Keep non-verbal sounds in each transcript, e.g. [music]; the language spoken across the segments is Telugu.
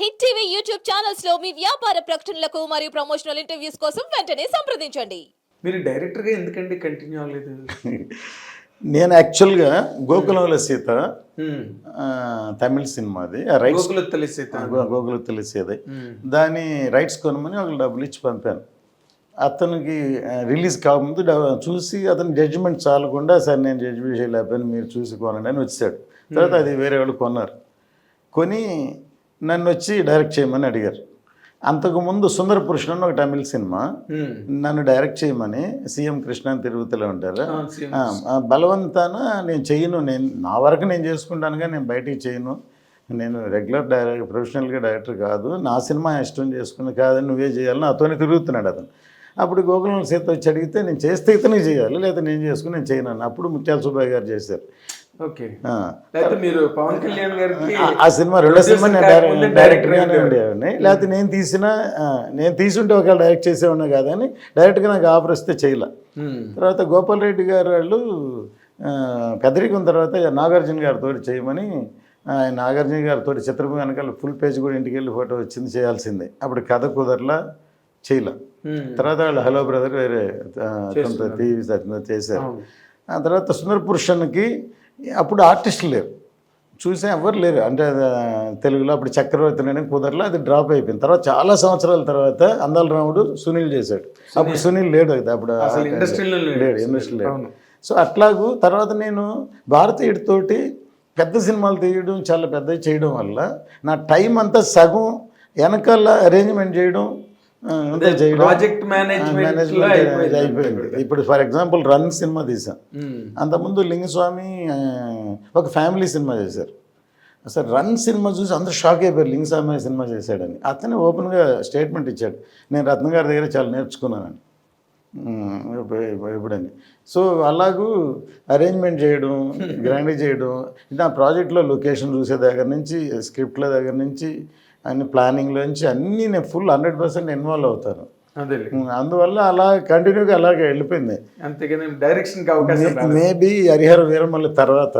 హిట్ టీవీ యూట్యూబ్ ఛానల్స్లో మీ వ్యాపార ప్రకటనలకు మరియు ప్రమోషనల్ ఇంటర్వ్యూస్ కోసం వెంటనే సంప్రదించండి. మీరు డైరెక్టర్గా ఎందుకండి కంటిన్యూ అవ్వలేదు? [laughs] నేను యాక్చువల్గా గోకులంలో సీత తమిళ సినిమాది. ఆ రైట్స్ గోకుల తెలిసేది దాని రైట్స్ కొనమని ఒక డబ్బులు ఇచ్చి పంపాను. అతనికి రిలీజ్ కాకముందు చూసి అతని జడ్జిమెంట్ చాలకుండా సార్ నేను జడ్జిమెంట్ చేయలేకపోయాను మీరు చూసి కొనండి అని వచ్చాడు. తర్వాత అది వేరే వాళ్ళు కొన్నారు. కొని నన్ను వచ్చి డైరెక్ట్ చేయమని అడిగారు. అంతకుముందు సుందర పురుషుడు అని ఒక తమిళ సినిమా. నన్ను డైరెక్ట్ చేయమని సీఎం కృష్ణ అని తిరుగుతూనే ఉంటారు బలవంతాన నేను చెయ్యను. నేను నా వరకు నేను చేసుకుంటాను కానీ నేను బయటికి చేయను నేను రెగ్యులర్ డైరెక్టర్ ప్రొఫెషనల్గా డైరెక్టర్ కాదు. నా సినిమా ఇష్టం చేసుకుని కాదని నువ్వే చేయాలని అతని తిరుగుతున్నాడు అతను. అప్పుడు గోకులం సీత వచ్చి అడిగితే నేను చేస్తే ఇతనే చేయాలి లేదా నేను చేసుకుని నేను చేయను. అప్పుడు ముత్యాల సుబ్బయ్య గారు చేశారు. ఓకే. మీరు పవన్ కళ్యాణ్ గారికి ఆ- సినిమా రెండో సినిమా నేను కాకముందే డైరెక్ట్ డైరెక్ట్గానే డైరెక్టర్ ఉండేవాడిని. లేకపోతే నేను తీసిన నేను తీసుంటే ఒకవేళ డైరెక్ట్ చేసేవాడిని కాదని డైరెక్ట్గా నాకు ఆఫర్ వస్తే చేయలే. తర్వాత గోపాల్ రెడ్డి గారు వాళ్ళు పెద్దరికం తర్వాత నాగార్జున గారితో చేయమని ఆయన నాగార్జున గారితో చిత్రం వెనకాల ఫుల్ పేజ్ కూడా ఇంటికి వెళ్ళి ఫోటో వచ్చింది చేయాల్సిందే. అప్పుడు కథ కుదరలా చేయలే. తర్వాత వాళ్ళు హలో బ్రదర్ వేరే టీవీ చేశారు. ఆ తర్వాత సుందర పురుషన్కి అప్పుడు ఆర్టిస్టులు లేరు. చూసే ఎవరు లేరు. అంటే తెలుగులో అప్పుడు చక్రవర్తి నేను కుదరలా అది డ్రాప్ అయిపోయింది. తర్వాత చాలా సంవత్సరాల తర్వాత అందాల రాముడు సునీల్ చేశాడు. అప్పుడు సునీల్. లేడు కదా అప్పుడు లేడు. ఇండస్ట్రీ లేడు. సో అట్లాగూ తర్వాత నేను భారతీయుడితోటి పెద్ద సినిమాలు తీయడం చాలా పెద్దవి చేయడం వల్ల నా టైం అంతా సగం వెనకాల అరేంజ్మెంట్ చేయడం ప్రాజెక్ట్ మేనేజ్మెంట్ అయిపోయింది ఇప్పుడు ఫర్ ఎగ్జాంపుల్ రన్ సినిమా తీసాం. అంతకుముందు లింగస్వామి ఒక ఫ్యామిలీ సినిమా చేశారు. అసలు రన్ సినిమా చూసి అందరూ షాక్ అయిపోయారు లింగస్వామి సినిమా చేశాడని. అతనే ఓపెన్గా స్టేట్మెంట్ ఇచ్చాడు. నేను రత్న గారి దగ్గర చాలా నేర్చుకున్నానని. ఉమ్, ఇప్పుడు- ఇప్పుడని. సో అలాగూ అరేంజ్మెంట్ చేయడం [laughs] గ్రాండ్ చేయడం. నా ప్రాజెక్ట్లో లొకేషన్ చూసే దగ్గర నుంచి స్క్రిప్ట్ల దగ్గర నుంచి అన్ని ప్లానింగ్లో నుంచి అన్నీ నేను ఫుల్ హండ్రెడ్ పర్సెంట్ ఇన్వాల్వ్ అవుతాను. అందువల్ల అలా కంటిన్యూగా అలాగే వెళ్ళిపోయింది. అంతేగాని డైరెక్షన్కి అవకాశం రాలేదు. మేబీ హరిహర వీరమల్లి తర్వాత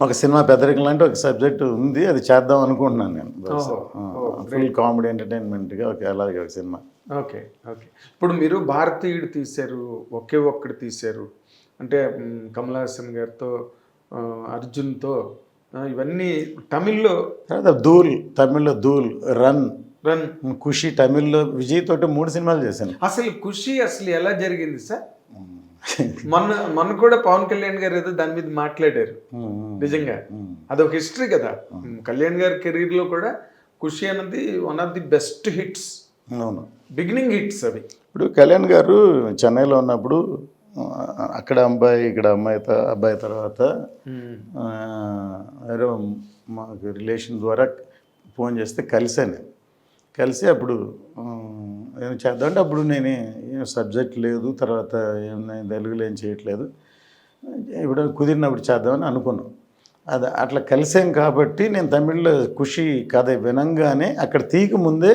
ఒక సినిమా పెద్దరికం లాంటి ఒక సబ్జెక్ట్ ఉంది అది చేద్దాం అనుకుంటున్నాను నేను. ఫుల్ కామెడీ ఎంటర్టైన్మెంట్గా ఒక అలాగే ఒక సినిమా. Okay okay. ఇప్పుడు మీరు భారతీయుడు తీశారు ఒకే ఒక్కడు తీశారు. అంటే కమల్ హాసన్ గారితో అర్జున్తో ఇవన్నీ తమిళ్ళో ధూల్ తమిళ్ళో ధూల్ రన్ రన్. ఖుషి తమిళ్ళో విజయ్ తోటి మూడు సినిమాలు చేశాను. అసలు ఖుషి అసలు ఎలా జరిగింది సార్? మొన్న మొన్న కూడా పవన్ కళ్యాణ్ గారు ఏదో దాని మీద మాట్లాడారు. నిజంగా. అదొక హిస్టరీ కదా. కళ్యాణ్ గారి కెరీర్లో కూడా ఖుషి అన్నది one of the best hits. అవును. బిగినింగ్ హిట్స్ అవి. ఇప్పుడు కళ్యాణ్ గారు చెన్నైలో ఉన్నప్పుడు అక్కడ అబ్బాయి ఇక్కడ అమ్మాయి అబ్బాయి తర్వాత ఎవరో మాకు రిలేషన్ ద్వారా ఫోన్ చేస్తే కలిసాను కలిసి అప్పుడు ఏం చేద్దామంటే అప్పుడు నేను ఏం సబ్జెక్ట్ లేదు తర్వాత ఏమన్నా తెలుగులో ఏం చేయట్లేదు. ఇప్పుడు కుదిరినప్పుడు చేద్దామని అనుకున్నాం. అది అట్లా కలిసాం కాబట్టి నేను తమిళ్ళో ఖుషి కథ వినంగానే అక్కడ తీక ముందే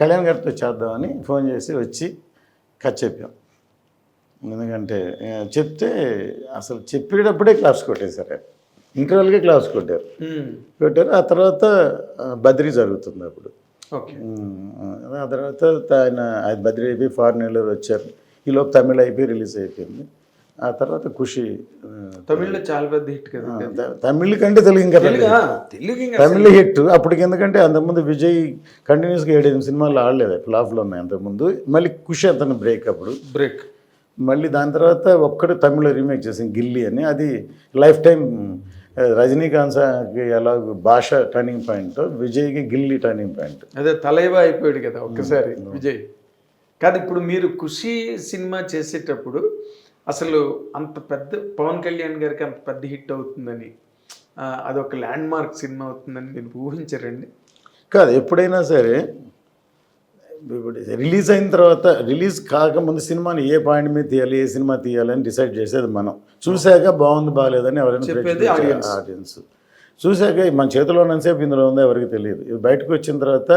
కళ్యాణ్ గారితో చేద్దామని ఫోన్ చేసి వచ్చి కథ చెప్పాం ఎందుకంటే చెప్తే అసలు చెప్పేటప్పుడే క్లాస్ కొట్టేశారు. ఇంటర్వెల్గా క్లాస్ కొట్టారు. కొట్టారు. ఆ తర్వాత బద్రీ జరుగుతుంది అప్పుడు. ఆ తర్వాత ఆయన బద్రీ అయిపోయి ఫారెన్ వెళ్ళారు వచ్చారు ఈలోపు తమిళ అయిపోయి రిలీజ్ అయిపోయింది. ఆ తర్వాత ఖుషి ఆ, తమిళ్ళో చాలా పెద్ద హిట్ కదా తమిళ్ కంటే ఇంకా తెలుగు ఇంకా తమిళ హిట్. అప్పటికి ఎందుకంటే అంతకుముందు విజయ్ కంటిన్యూస్గా ఏడెనిమిది సినిమాలు ఆడలేదు. ఫ్లాప్లో ఉన్నాయి అంతకుముందు. మళ్ళీ ఖుషి అతను బ్రేక్ అప్పుడు. బ్రేక్. మళ్ళీ దాని తర్వాత ఒక్కడు తమిళ రీమేక్ చేసింది గిల్లీ అని. అది లైఫ్ టైం ఆ, రజనీకాంత్ సార్కి ఎలా భాష టర్నింగ్ పాయింట్ విజయ్కి గిల్లీ టర్నింగ్ పాయింట్ అదే తలైవా అయిపోయాడు కదా ఒక్కసారి విజయ్. కాదు ఇప్పుడు మీరు ఖుషి సినిమా చేసేటప్పుడు అసలు అంత పెద్ద పవన్ కళ్యాణ్ గారికి అంత పెద్ద హిట్ అవుతుందని అదొక ల్యాండ్ మార్క్ సినిమా అవుతుందని మీరు ఊహించారండి? కాదు ఎప్పుడైనా సరే రిలీజ్ అయిన తర్వాత రిలీజ్ కాకముందు సినిమాని ఏ పాయింట్ మీద తీయాలి ఏ సినిమా తీయాలి అని డిసైడ్ చేసేది మనం. చూశాక బాగుంది బాగాలేదని ఎవరైనా. ఆడియన్స్ చూశాక మన చేతిలో ఉన్నసేపు ఇందులో ఉందో ఎవరికి తెలియదు. ఇది బయటకు వచ్చిన తర్వాత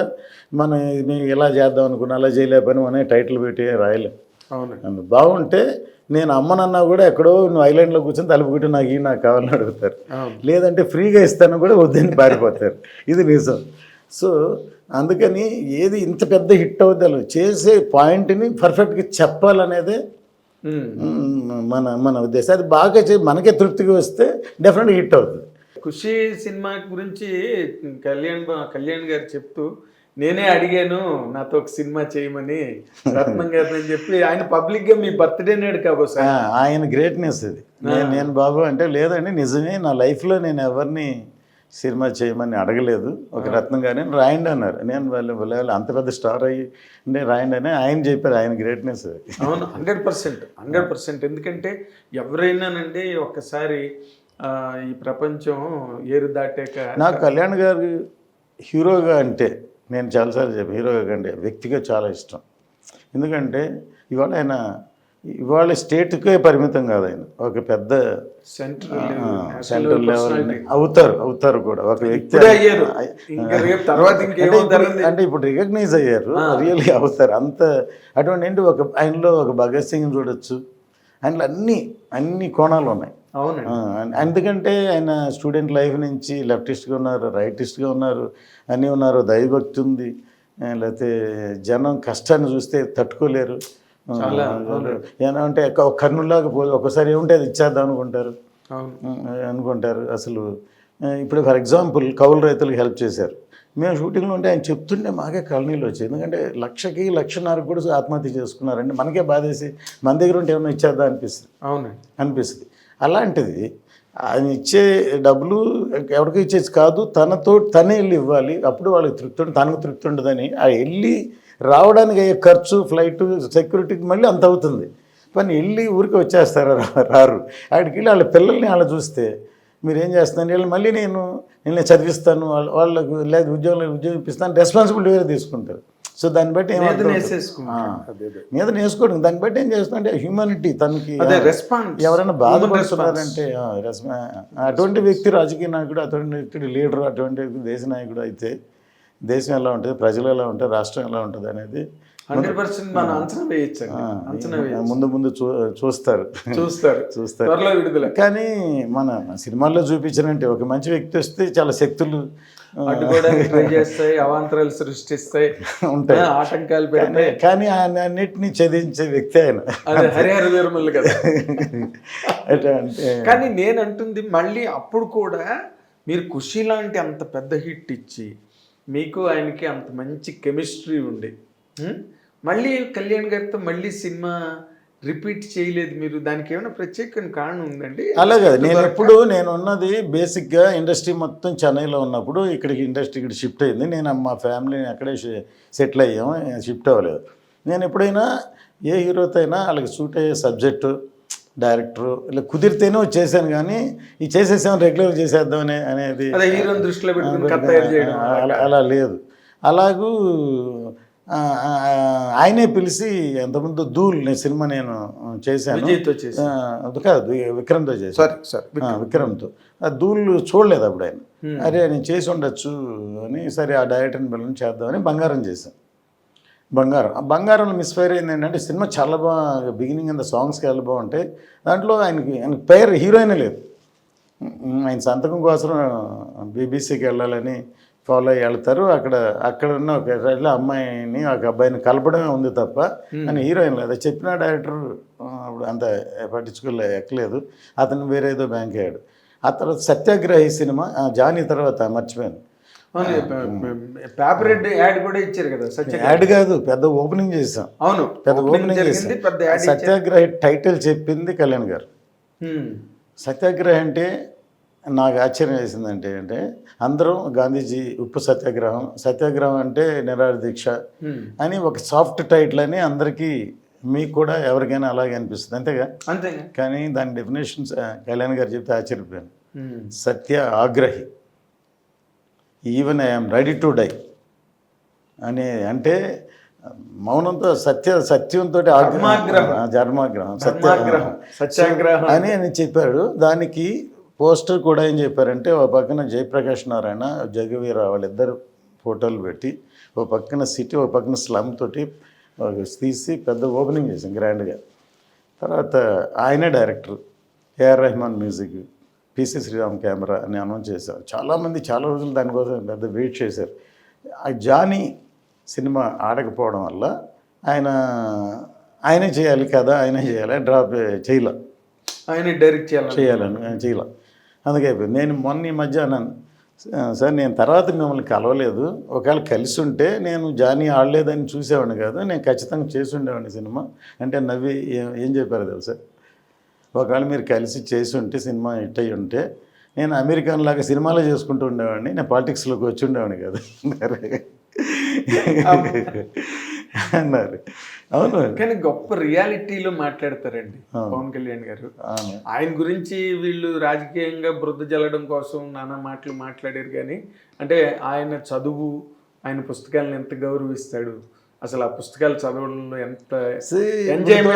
మనం మేము ఇలా చేద్దాం అనుకున్నా అలా చేయలేపని మనం టైటిల్ పెట్టి రాయలేం. అవును బాగుంటే నేను అమ్మనన్నా కూడా ఎక్కడో నువ్వు ఐలాండ్లో కూర్చొని తలుపు కొట్టి నాకు ఈ నాకు కావాలని అడుగుతారు. లేదంటే ఫ్రీగా ఇస్తాను కూడా వద్దని పారిపోతారు. ఇది నిజం. సో అందుకని ఏది ఇంత పెద్ద హిట్ అవుద్దాలు చేసే పాయింట్ని పర్ఫెక్ట్గా చెప్పాలనేదే మన మన ఉద్దేశం. అది బాగా చే మనకే తృప్తిగా వస్తే డెఫినెట్గా హిట్ అవుతుంది ఖుషి సినిమా గురించి కళ్యాణ్ కళ్యాణ్ గారు చెప్తూ నేనే అడిగాను నాతో ఒక సినిమా చేయమని రత్నం [laughs] గారిని అని చెప్పి ఆయన పబ్లిక్గా మీ బర్త్డే నాడు కాబోసా ఆయన గ్రేట్నెస్ ఇది నేను నేను బాబు అంటే లేదండి నిజమే నా లైఫ్లో నేను ఎవరిని సినిమా చేయమని అడగలేదు. ఒక రత్నం గారిని రాయండి అన్నారు. నేను వాళ్ళు వాళ్ళు అంత పెద్ద స్టార్ అయ్యి అంటే రాయండి అని ఆయన చెప్పారు. ఆయన గ్రేట్నెస్ అవును [laughs] హండ్రెడ్ పర్సెంట్ హండ్రెడ్ పర్సెంట్. ఎందుకంటే ఎవరైనానండి ఒక్కసారి ఈ ప్రపంచం ఏరు దాటాక నాకు కళ్యాణ్ గారు హీరోగా అంటే నేను చాలాసార్లు చెప్పాను హీరోగా కంటే వ్యక్తిగా చాలా ఇష్టం. ఎందుకంటే ఇవాళ ఆయన ఇవాళ స్టేట్కే పరిమితం కాదు ఆయన. ఒక పెద్ద సెంట్రల్ సెంట్రల్ లెవెల్ అవుతారు అవుతారు కూడా. ఒక వ్యక్తి అంటే ఇప్పుడు- రికగ్నైజ్ అయ్యారు. రియల్లీ అవుతారు. అంత అటువంటి ఏంటి ఒక ఆయనలో ఒక భగత్ సింగ్ చూడొచ్చు. ఆయనలో అన్ని అన్ని కోణాలు ఉన్నాయి. ఎందుకంటే ఆయన స్టూడెంట్ లైఫ్ నుంచి లెఫ్టిస్ట్గా ఉన్నారు రైటిస్ట్గా ఉన్నారు అన్నీ ఉన్నారు దైవభక్తి ఉంది. లేకపోతే జనం కష్టాన్ని చూస్తే తట్టుకోలేరు. చాలా, ఏమన్నా అంటే ఒక కన్నులాగా పో ఒకసారి ఏముంటే అది ఇచ్చేద్దాం అనుకుంటారు. అవును. అనుకుంటారు అసలు. ఇప్పుడు ఫర్ ఎగ్జాంపుల్ కౌలు రైతులకు హెల్ప్ చేశారు. మేము షూటింగ్లో ఉంటే ఆయన చెప్తుంటే మాకే కళనీళ్ళు వచ్చాయి. ఎందుకంటే లక్షకి లక్షన్నరకు కూడా ఆత్మహత్య చేసుకున్నారంటే మనకే బాధేసి మన దగ్గర ఉంటే ఏమైనా ఇచ్చేద్దాం అనిపిస్తుంది. అవునండి. అనిపిస్తుంది. అలాంటిది ఆయన ఇచ్చే డబ్బులు ఎవరికి ఇచ్చేది కాదు తనతో తనే వెళ్ళి ఇవ్వాలి. అప్పుడు వాళ్ళకి తృప్తి ఉంటుంది తనకు తృప్తి ఉండదని ఆ వెళ్ళి రావడానికి అయ్యే ఖర్చు ఫ్లైట్ సెక్యూరిటీకి మళ్ళీ అంత అవుతుంది. పని వెళ్ళి ఊరికి వచ్చేస్తారు రా- రారు. ఆడికి వెళ్ళి వాళ్ళ పిల్లల్ని వాళ్ళు చూస్తే మీరు ఏం చేస్తున్నారు? వీళ్ళు మళ్ళీ నేను నేను చదివిస్తాను. వాళ్ళ వాళ్ళకు లేదు ఉద్యోగం ఉద్యోగం ఇప్పిస్తాను. రెస్పాన్సిబిలిటీ వేరే తీసుకుంటారు. సో దాన్ని బట్టి మీద నేర్చుకోవడం దాన్ని బట్టి ఏం చేస్తుందంటే హ్యూమానిటీ తనకి ఎవరైనా బాధపడుతున్నారంటే అటువంటి వ్యక్తి రాజకీయ నాయకుడు అటువంటి వ్యక్తి లీడర్ అటువంటి వ్యక్తి దేశ నాయకుడు అయితే దేశం ఎలా ఉంటుంది ప్రజలు ఎలా ఉంటారు రాష్ట్రం ఎలా ఉంటుంది అనేది హండ్రెడ్ పర్సెంట్ మనం అంచనా వేయచ్చండి. ఆ, అంచనా వేయచ్చు. ముందు ముందు చూ చూస్తారు. చూస్తారు. చూస్తారు. త్వరలో విడుదల. కానీ మన సినిమాల్లో చూపించినట్టే ఒక మంచి వ్యక్తి వస్తే చాలా శక్తులు ట్రై చేస్తాయి అవాంతరాలు సృష్టిస్తాయి ఉంటాయి. ఆటంకాలు పెడతాయి. కానీ ఆయన అన్నిటినీ ఛేదించే వ్యక్తి ఆయన. హరిహర వీరమల్లు కదా. కానీ నేను అంటుంది మళ్ళీ అప్పుడు కూడా మీరు ఖుషి లాంటి అంత పెద్ద హిట్ ఇచ్చి మీకు ఆయనకి అంత మంచి కెమిస్ట్రీ ఉండి? మళ్ళీ కళ్యాణ్ గారితో మళ్ళీ సినిమా రిపీట్ చేయలేదు మీరు. దానికి ఏమైనా ప్రత్యేకమైన కారణం ఉందండి? అలా కాదు. నేను ఎప్పుడు నేను ఉన్నది బేసిక్గా ఇండస్ట్రీ మొత్తం చెన్నైలో ఉన్నప్పుడు ఇక్కడికి ఇండస్ట్రీ ఇక్కడ షిఫ్ట్ అయింది. నేను మా ఫ్యామిలీని అక్కడే సెటిల్ అయ్యాము షిఫ్ట్ అవ్వలేదు. నేను ఎప్పుడైనా ఏ హీరోతో అయినా వాళ్ళకి సూట్ అయ్యే సబ్జెక్టు డైరెక్టరు. ఇలా కుదిరితేనే చేశాను కానీ ఈ చేసేసాం రెగ్యులర్ చేసేద్దాం అనే అనేది హీరోని దృష్టిలో అలా అలా లేదు. అలాగూ ఆయనే పిలిచి ఎంతమంది ధూల్ నేను సినిమా నేను చేశాను. కాదు విక్రమ్తో చేశాను. సారీ సారీ ఆ, విక్రమ్తో. ఆ ధూళ్ళు చూడలేదు అప్పుడు ఆయన. అరే నేను చేసి ఉండొచ్చు అని సరే ఆ డైరెక్టర్ని పిల్లలు చేద్దామని బంగారం చేశాను. బంగారం. ఆ బంగారంలో మిస్ఫైర్ అయింది ఏంటంటే సినిమా చాలా బాగా బిగినింగ్ అంత సాంగ్స్కి చాలా బాగుంటాయి. దాంట్లో ఆయనకి ఆయనకి పేరు హీరోయిన్ లేదు. ఆయన సంతకం కోసం బీబీసీకి వెళ్ళాలని ఫాలో అయ్యి వెళ్తారు. అక్కడ అక్కడ ఉన్న ఒక అమ్మాయిని ఒక అబ్బాయిని కలపడమే ఉంది తప్ప అని హీరోయిన్ లేదు. చెప్పిన డైరెక్టర్ అప్పుడు అంత పట్టించుకోలే ఎక్కలేదు. అతను వేరే ఏదో బ్యాంక్ అయ్యాడు. ఆ తర్వాత సత్యాగ్రహి సినిమా ఆ, జానీ తర్వాత మర్చిపోయాను. పేపర్ యాడ్ కూడా ఇచ్చారు కదా సత్య యాడ్ కాదు పెద్ద ఓపెనింగ్ చేసాం అవును పెద్ద ఓపెనింగ్ జరిగింది చేసాం పెద్ద సత్యాగ్రహి టైటిల్ చెప్పింది కళ్యాణ్ గారు. సత్యాగ్రహ అంటే నాకు ఆశ్చర్యం వేసిందంటే అంటే అందరం గాంధీజీ ఉప్పు సత్యాగ్రహం సత్యాగ్రహం అంటే నిరాహార దీక్ష. అని ఒక సాఫ్ట్ టైటిల్ అని అందరికీ మీకు కూడా ఎవరికైనా అలాగే అనిపిస్తుంది. అంతేగా? అంతేగా. కానీ దాని డెఫినేషన్స్ కళ్యాణ్ గారు చెప్తే ఆశ్చర్యపోయాను. Satyagrahi. Even I'm ready to die అని అంటే మౌనంతో సత్య సత్యంతో ధర్మాగ్రహం. ధర్మాగ్రహం సత్య ధర్మాగ్రహం, సత్యాగ్రహం. అని అని చెప్పాడు దానికి పోస్టర్ కూడా ఏం చెప్పారంటే ఒక పక్కన జయప్రకాష్ నారాయణ జగవీర వాళ్ళిద్దరు ఫోటోలు పెట్టి ఒక పక్కన సిటీ ఒక పక్కన స్లమ్ తోటి తీసి పెద్ద ఓపెనింగ్ చేసాం గ్రాండ్గా తర్వాత ఆయనే director AR Rahman music PC Sreeram camera అని అనౌన్స్ చేశారు. చాలామంది చాలా రోజులు దానికోసం పెద్ద వెయిట్ చేశారు. ఆ జానీ సినిమా ఆడకపోవడం వల్ల ఆయన ఆయనే చేయాలి కదా ఆయనే చేయాలి డ్రాప్ చేయలే. ఆయన డైరెక్ట్ చేయాలి చేయాలని చేయలే. అందుకే. నేను మొన్న ఈ మధ్య అన్నాను "స- సార్ నేను తర్వాత మిమ్మల్ని కలవలేదు. ఒకవేళ కలిసి ఉంటే నేను జానీ ఆడలేదని చూసేవాడిని కాదు నేను ఖచ్చితంగా చేసి ఉండేవాడిని సినిమా. అంటే నవ్వి ఏం ఏం చెప్పారు తెలుసా? ఒకవేళ మీరు కలిసి చేసి ఉంటే సినిమా హిట్ అయ్యి ఉంటే నేను అమెరికన్ లాగా సినిమాలో చేసుకుంటూ ఉండేవాడిని. నేను పాలిటిక్స్లోకి వచ్చి ఉండేవాడిని కాదు. అన్నారు. అవును. కానీ గొప్ప రియాలిటీలో మాట్లాడతారండి పవన్ కళ్యాణ్ గారు. ఆయన గురించి వీళ్ళు రాజకీయంగా బురద జల్లడం కోసం నానా మాటలు మాట్లాడారు కానీ అంటే ఆయన చదువు ఆయన పుస్తకాలను ఎంత గౌరవిస్తాడు అసలు ఆ పుస్తకాలు చదవడంలో ఎంత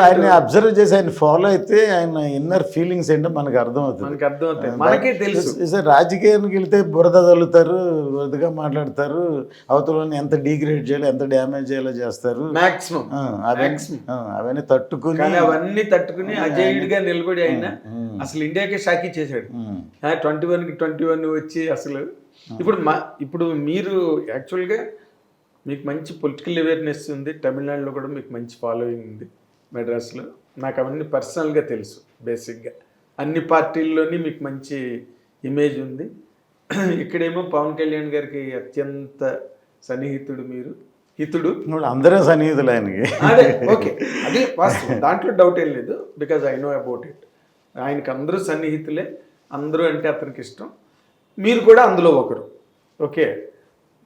ఆయన అబ్జర్వ్ చేసి ఆయన ఫాలో అయితే ఆయన ఇన్నర్ ఫీలింగ్స్ ఏంటో మనకు అర్థమవుతుంది. మనకి అర్థమవుతాయి. మనకే తెలుసు. రాజకీయానికి వెళ్తే బురద చల్లుతారు బురదగా మాట్లాడతారు అవతలని ఎంత డీగ్రేడ్ చేయాలి ఎంత డ్యామేజ్ చేయాలో చేస్తారు. మాక్సిమం అవన్నీ తట్టుకుని కానీ అవన్నీ తట్టుకుని అజేయుడిగా నిలబడి ఆయన అసలు ఇండియాకే షాకీ చేశాడు. ట్వంటీ వన్కి ట్వంటీ వన్ వచ్చి అసలు ఇప్పుడు మా ఇప్పుడు మీరు యాక్చువల్గా మీకు మంచి పొలిటికల్ అవేర్నెస్ ఉంది తమిళనాడులో కూడా మీకు మంచి ఫాలోయింగ్ ఉంది మెడ్రాస్లో. నాకు అవన్నీ పర్సనల్గా తెలుసు బేసిక్గా. అన్ని పార్టీల్లోని మీకు మంచి ఇమేజ్ ఉంది. [clears throat] ఇక్కడేమో పవన్ కళ్యాణ్ గారికి అత్యంత సన్నిహితుడు మీరు. హితుడు. అందరూ సన్నిహితులు ఆయనకి. అదే ఓకే. అది వాస్తవం. దాంట్లో డౌట్ ఏం లేదు. Because I know about it. ఆయనకి అందరూ సన్నిహితులే. అందరూ అంటే అతనికి ఇష్టం. మీరు కూడా అందులో ఒకరు. ఓకే.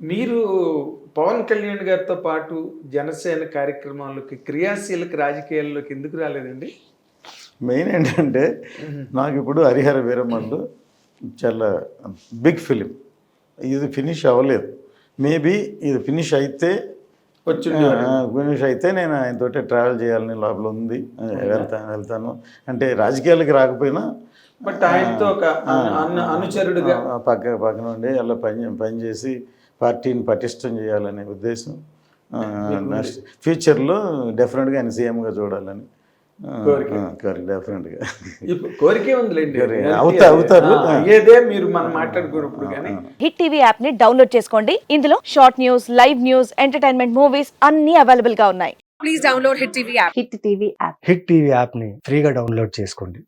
మీరు పవన్ కళ్యాణ్ గారితో పాటు జనసేన కార్యక్రమాల్లోకి క్రియాశీలక రాజకీయాల్లోకి ఎందుకు రాలేదండి? మెయిన్ ఏంటంటే నాకు ఇప్పుడు హరిహర వీరమల్లు చాలా బిగ్ ఫిలిం. ఇది ఫినిష్ అవ్వలేదు. మేబీ ఇది ఫినిష్ అయితే వచ్చి ఫినిష్ అయితే నేను ఆయనతోటి ట్రావెల్ చేయాలని లోపల ఉంది. వెళ్తాను వెళ్తాను. అంటే రాజకీయాలకి రాకపోయినా బట్ ఆయనతో ఒక అను- అను- అనుచరుడుగా పక్క పక్కన ఉండి అలా పని పనిచేసి పార్టీని పటిష్టం చేయాలనే ఉద్దేశం. నెక్స్ట్ ఫ్యూచర్లో డెఫినెట్గా ఆయన సీఎంగా చూడాలని. డెఫినెట్గా. ఇప్పుడు కోరికే ఉందిలేండి. కోరిక. అవుతా- అవుతారు. ఆ, అయ్యేదే మీరు మనం మాట్లాడుకున్నప్పుడు కానీ. హిట్ టీవీ యాప్ని డౌన్లోడ్ చేసుకోండి. ఇందులో short news live news entertainment movies అన్ని అవైలబుల్గా ఉన్నాయి హిట్ టీవీ యాప్ని ఫ్రీగా డౌన్లోడ్ చేసుకోండి.